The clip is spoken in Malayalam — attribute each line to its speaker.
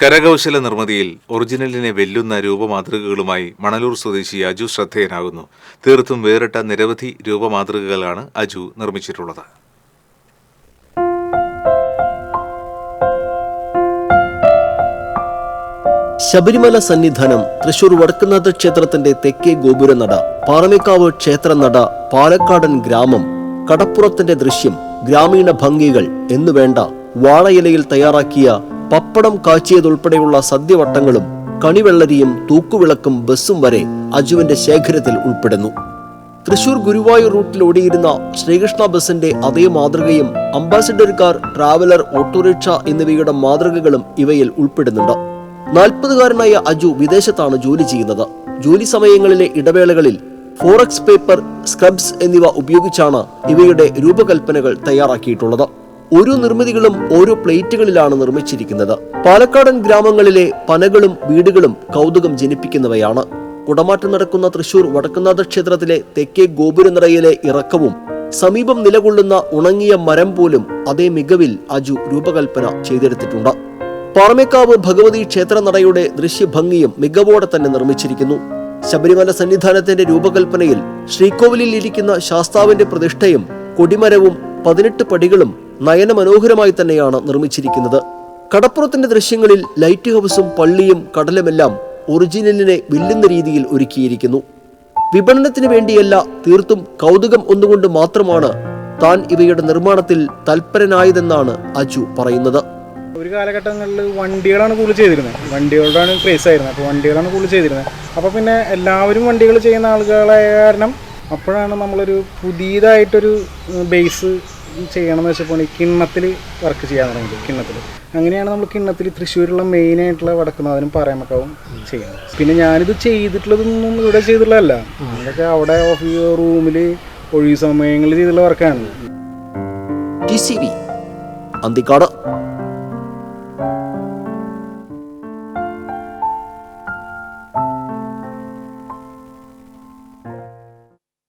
Speaker 1: കരകൗശല നിർമ്മിതിയിൽ ഒറിജിനലിനെ വെല്ലുന്ന രൂപമാതൃകകളുമായി മണലൂർ സ്വദേശി അജു ശ്രദ്ധേയനാകുന്നു. തീർത്തും വേറിട്ട നിരവധി രൂപമാതൃകകളാണ് അജു നിർമ്മിച്ചിട്ടുള്ളത്.
Speaker 2: ശബരിമല സന്നിധാനം തൃശൂർ വടക്കുന്നാഥ ക്ഷേത്രത്തിന്റെ തെക്കേ ഗോപുരനട പാറമേക്കാവ് ക്ഷേത്രനട പാലക്കാടൻ ഗ്രാമം കടപ്പുറത്തിന്റെ ദൃശ്യം ഗ്രാമീണ ഭംഗികൾ എന്നുവേണ്ട വാഴയിലയിൽ തയ്യാറാക്കിയ പപ്പടം കാച്ചിയതുൾപ്പെടെയുള്ള സദ്യവട്ടങ്ങളും കണിവെള്ളരിയും തൂക്കുവിളക്കും ബസ്സും വരെ അജുവിന്റെ ശേഖരത്തിൽ ഉൾപ്പെടുന്നു. തൃശൂർ ഗുരുവായൂർ റൂട്ടിൽ ഓടിയിരുന്ന ശ്രീകൃഷ്ണ ബസിന്റെ അതേ മാതൃകയും അംബാസിഡർ കാർ ട്രാവലർ ഓട്ടോറിക്ഷ എന്നിവയുടെ മാതൃകകളും ഇവയിൽ ഉൾപ്പെടുന്നുണ്ട്. നാൽപ്പതുകാരനായ അജു വിദേശത്താണ് ജോലി ചെയ്യുന്നത്. ജോലി സമയങ്ങളിലെ ഇടവേളകളിൽ ഫോറക്സ് പേപ്പർ സ്ക്രബ്സ് എന്നിവ ഉപയോഗിച്ചാണ് ഇവയുടെ രൂപകൽപ്പനകൾ തയ്യാറാക്കിയിട്ടുള്ളത്. ഓരോ നിർമ്മിതികളും ഓരോ പ്ലേറ്റുകളിലാണ് നിർമ്മിച്ചിരിക്കുന്നത്. പാലക്കാടൻ ഗ്രാമങ്ങളിലെ പനകളും വീടുകളും കൗതുകം ജനിപ്പിക്കുന്നവയാണ്. കുടമാറ്റം നടക്കുന്ന തൃശൂർ വടക്കുന്നാഥ ക്ഷേത്രത്തിലെ തെക്കേ ഗോപുരനിറയിലെ ഇറക്കവും സമീപം നിലകൊള്ളുന്ന ഉണങ്ങിയ മരം പോലും അതേ മികവിൽ അജു രൂപകൽപ്പന ചെയ്തെടുത്തിട്ടുണ്ട്. പാറമേക്കാവ് ഭഗവതി ക്ഷേത്രനടയുടെ ദൃശ്യഭംഗിയും മികവോടെ തന്നെ നിർമ്മിച്ചിരിക്കുന്നു. ശബരിമല സന്നിധാനത്തിന്റെ രൂപകൽപ്പനയിൽ ശ്രീകോവിലിൽ ഇരിക്കുന്ന ശാസ്താവിന്റെ പ്രതിഷ്ഠയും കൊടിമരവും പതിനെട്ട് പടികളും നയനമനോഹരമായി തന്നെയാണ് നിർമ്മിച്ചിരിക്കുന്നത്. കടപ്പുറത്തിന്റെ ദൃശ്യങ്ങളിൽ ലൈറ്റ് ഹൗസും പള്ളിയും കടലുമെല്ലാം ഒറിജിനലിനെ വില്ലുന്ന രീതിയിൽ ഒരുക്കിയിരിക്കുന്നു. വിപണനത്തിന് വേണ്ടിയല്ല തീർത്തും കൗതുകം ഒന്നുകൊണ്ട് മാത്രമാണ് താൻ ഇവയുടെ നിർമ്മാണത്തിൽ തൽപരനായതെന്നാണ് അജു പറയുന്നത്.
Speaker 3: ഒരു കാലഘട്ടങ്ങളിൽ വണ്ടികളാണ് കൂടുതൽ ചെയ്തിരുന്നത്. വണ്ടികളുടെയാണ് ക്രേസ് ആയിരുന്നത്. അപ്പോൾ വണ്ടികളാണ് കൂടുതൽ ചെയ്തിരുന്നത്. അപ്പോൾ പിന്നെ എല്ലാവരും വണ്ടികൾ ചെയ്യുന്ന ആളുകളായ കാരണം അപ്പോഴാണ് നമ്മളൊരു പുതിയതായിട്ടൊരു ബേസ് ചെയ്യണമെന്ന് വെച്ചപ്പോൾ ഈ കിണ്ണത്തിൽ വർക്ക് ചെയ്യാൻ തുടങ്ങി കിണ്ണത്തിൽ. അങ്ങനെയാണ് നമ്മൾ കിണ്ണത്തിൽ തൃശ്ശൂരുള്ള മെയിനായിട്ടുള്ള വടക്കുന്നാഥനും പറയാമക്കാവും ചെയ്യുന്നത്. പിന്നെ ഞാനിത് ചെയ്തിട്ടുള്ളതൊന്നും ഇവിടെ ചെയ്തിട്ടുള്ളതല്ല. അതൊക്കെ അവിടെ ഓഫീസ് റൂമിൽ ഒഴിവ് സമയങ്ങളിൽ ചെയ്തിട്ടുള്ള വർക്കാണ്